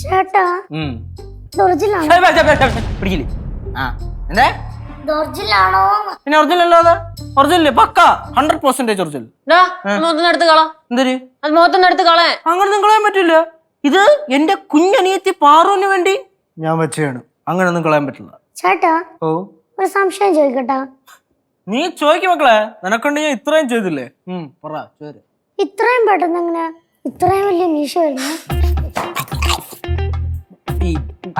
ചേട്ടാ പിടിക്കില്ലേ? ആ എന്താ? പിന്നെ ഒറിജിനൽ അല്ലാതെ original pakka. Hundred percentage original. ഡാ മുഖത്തൊന്നും എടുത്ത് കള. അത് മുഖത്തൊന്നും കളേ. അങ്ങനെ നിങ്ങളെ പറ്റില്ല. ഇത് എന്റെ കുഞ്ഞനിയത്തി പാറുവിന് വേണ്ടി ഞാൻ വെച്ചാണ്. അങ്ങനെ ഒന്നും കളയാൻ പറ്റില്ല. ചേട്ടാ ഓ. ഒരു സംശയം ചോദിക്കട്ടാ. നീ ചോദിക്കും മക്കളെ. നിനക്കൊണ്ട് ഞാൻ ഇത്രയും ചെയ്തില്ലേ? പറ ഇത്രയും പെട്ടെന്ന് എങ്ങനെ ഇത്രയും വലിയ മീശ വരുന്നു.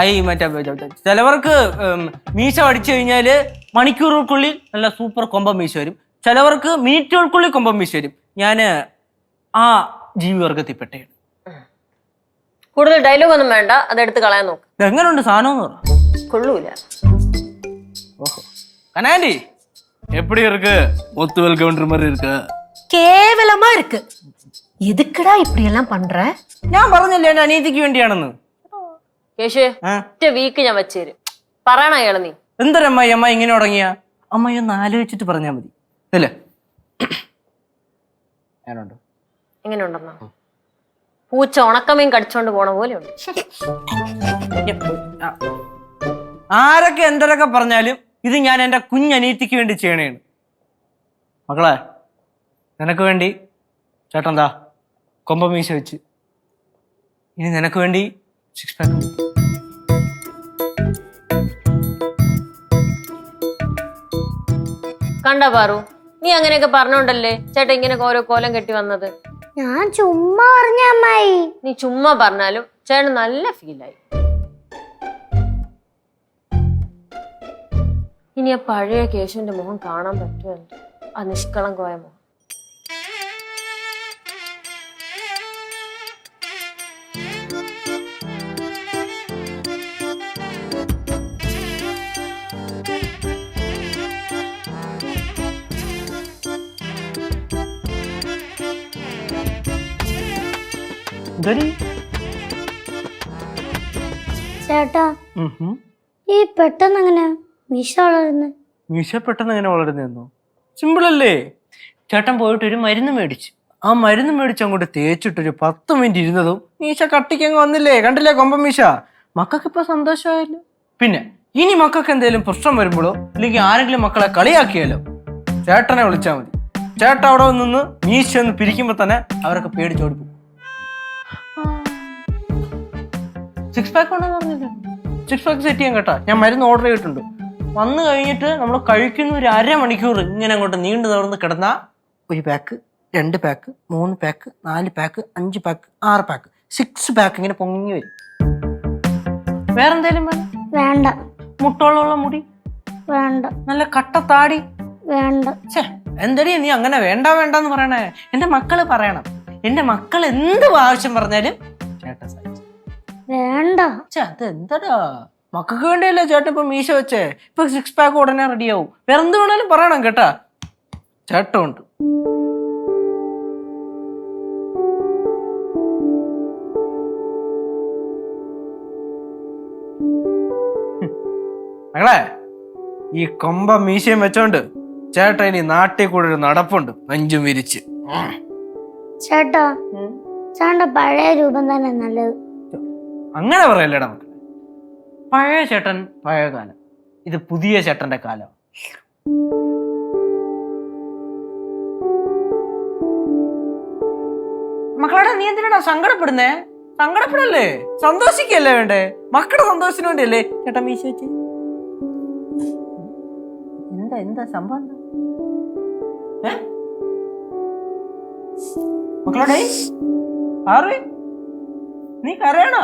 ഐ മറ്റേ ചിലവർക്ക് ഉം, മീശ അടിച്ചു കഴിഞ്ഞാല് മണിക്കൂറുകൾക്കുള്ളിൽ നല്ല സൂപ്പർ കൊമ്പം മീശ വരും ചിലവർക്ക് മിനിറ്റുകൾക്കുള്ളിൽ കൊമ്പം മീശ വരും ഞാന് ആ ജീവിവർഗത്തിൽപ്പെട്ടയാണ് കൂടുതൽ ഡയലോഗ് ഒന്നും വേണ്ട അതെടുത്ത് കളയാൻ നോക്ക് എങ്ങനെയുണ്ട് സാധനം എന്ന് പറ കൊള്ളൂല ஓஹோ கனாண்டி எப்படி இருக்கு முத்துவல் கவுண்டர் மாதிரி இருக்கு கேவலமா இருக்கு எதுக்குடா இப்படி எல்லாம் பண்ற ഞാൻ പറഞ്ഞില്ലേ എന്റെ അനീതിക്ക് വേണ്ടിയാണെന്ന് ആ? ഒറ്റ വീക്ക് ഞാൻ വെച്ചേരും. പറയണ അയാൾ നീ. എന്തൊരമ്മായി അമ്മ ഇങ്ങനെ തുടങ്ങിയ അമ്മ ഒന്ന് ആലോചിച്ചിട്ട് പറഞ്ഞാൽ മതി. അല്ലേ? ഞാനുണ്ട്? എങ്ങനെ ഉണ്ടെന്നാ പൂച്ച ഉണക്കമീൻ കടിച്ചോണ്ട് പോണ പോലെ ഉണ്ട്. ആരൊക്കെ എന്തൊക്കെ പറഞ്ഞാലും ഇത് ഞാൻ എന്റെ കുഞ്ഞനീറ്റിക്ക് വേണ്ടി ചെയ്യണേണ്. മക്കളെ നിനക്ക് വേണ്ടി ചേട്ടൻ എന്താ കൊമ്പ മീശ വെച്ച്. ഇനി നിനക്ക് വേണ്ടി സിക്സ് പാക്ക് കണ്ട പാറു. നീ അങ്ങനെയൊക്കെ പറഞ്ഞോണ്ടല്ലേ ചേട്ടാ ഇങ്ങനെ ഓരോ കോലം കെട്ടി വന്നത്? ഞാൻ ചുമ്മാ പറഞ്ഞ അമ്മായി. നീ ചുമ്മാ പറഞ്ഞാലും ചേട്ടൻ നല്ല ഫീലായി ഇനി ആ പഴയ കേശുവിന്റെ മുഖം കാണാൻ പറ്റുമല്ലോ ആ നിഷ്കളം കോയ മുഖം. ചേട്ടാ ഈ പെട്ടെന്ന് എങ്ങനെ മീശ വളരുന്നു? മീശ പെട്ടെന്ന് എങ്ങനെ വളരുന്നതെന്നോ സിമ്പിൾ അല്ലേ ചേട്ടൻ പോയിട്ട് ഒരു മരുന്ന് മേടിച്ചു. ആ മരുന്ന് മേടിച്ച് അങ്ങോട്ട് തേച്ചിട്ടൊരു പത്ത് മിനിറ്റ് ഇരുന്നതും മീശ കട്ടിക്കങ്ങ് വന്നില്ലേ? കണ്ടില്ലേ കൊമ്പം മീശ? മക്കൾക്ക് ഇപ്പൊ സന്തോഷമായല്ലോ. പിന്നെ ഇനി മക്കൾക്ക് എന്തെങ്കിലും പ്രശ്നം വരുമ്പോഴോ അല്ലെങ്കിൽ ആരെങ്കിലും മക്കളെ കളിയാക്കിയാലോ ചേട്ടനെ വിളിച്ചാൽ മതി. ചേട്ടൻ അവിടെ നിന്ന് മീശ ഒന്ന് പിരിക്കുമ്പോ തന്നെ അവരൊക്കെ പേടിച്ചോടി സിക്സ് പാക്ക് ഉണ്ടെന്ന് പറഞ്ഞില്ല? സിക്സ് പാക്ക് സെറ്റ് ചെയ്യാൻ കേട്ടോ. ഞാൻ മരുന്ന് ഓർഡർ ചെയ്തിട്ടുണ്ട്. വന്നു കഴിഞ്ഞിട്ട് നമ്മൾ കഴിക്കുന്ന ഒരു അരമണിക്കൂർ ഇങ്ങനെ അങ്ങോട്ട് നീണ്ടു നിവർന്ന് കിടന്ന ഒരു പാക്ക് രണ്ട് പാക്ക് മൂന്ന് പാക്ക് നാല് പാക്ക് അഞ്ച് പാക്ക് ആറ് പാക്ക് സിക്സ് പാക്ക് ഇങ്ങനെ പൊങ്ങി വരും. വേറെന്തേലും വേണം? വേണ്ട. മുട്ടോളമുള്ള മുടി? വേണ്ട. നല്ല കട്ട താടി? വേണ്ട. എന്തടി നീ അങ്ങനെ വേണ്ട വേണ്ട എന്ന് പറയണേ? എന്റെ മക്കൾ പറയണം. എന്റെ മക്കൾ എന്ത് ആവശ്യം പറഞ്ഞാലും വേണ്ട. ഛെ, അത് എന്തടാ മക്കൾക്ക് വേണ്ടിയല്ലേ ചേട്ടൻ ഇപ്പൊ മീശ വെച്ചേ? ഇപ്പൊ സിക്സ് പാക്ക് ഉടനെ റെഡിയാവും വേറെ എന്ത് വേണേലും പറയണം കേട്ടാ. ചേട്ടമുണ്ട് മകളെ ഈ കൊമ്പ മീശയും വെച്ചോണ്ട് ചേട്ടൻ ഇനി നാട്ടിൽ കൂടെ ഒരു നടപ്പുണ്ട്. നെഞ്ചും വിരിച്ച്. ചേട്ടാ ചേട്ടന്റെ പഴയ രൂപം തന്നെ നല്ലത്. അങ്ങനെ പറയല്ലേടാ നമുക്ക് പഴയ ചേട്ടൻ പഴയ കാലം. ഇത് പുതിയ ചേട്ടന്റെ കാലം. മക്കളാടാ നീ എന്തിനാടാ സങ്കടപ്പെടുന്നേ? സങ്കടപ്പെടല്ലേ? സന്തോഷിക്കല്ലേ വേണ്ടേ? മക്കളുടെ സന്തോഷത്തിന് വേണ്ടിയല്ലേ? ചേട്ടൻ മീശ വെച്ച്. എന്താ എന്താ സംഭവം? മക്കളോടെ ആറ് നീ കരയണോ?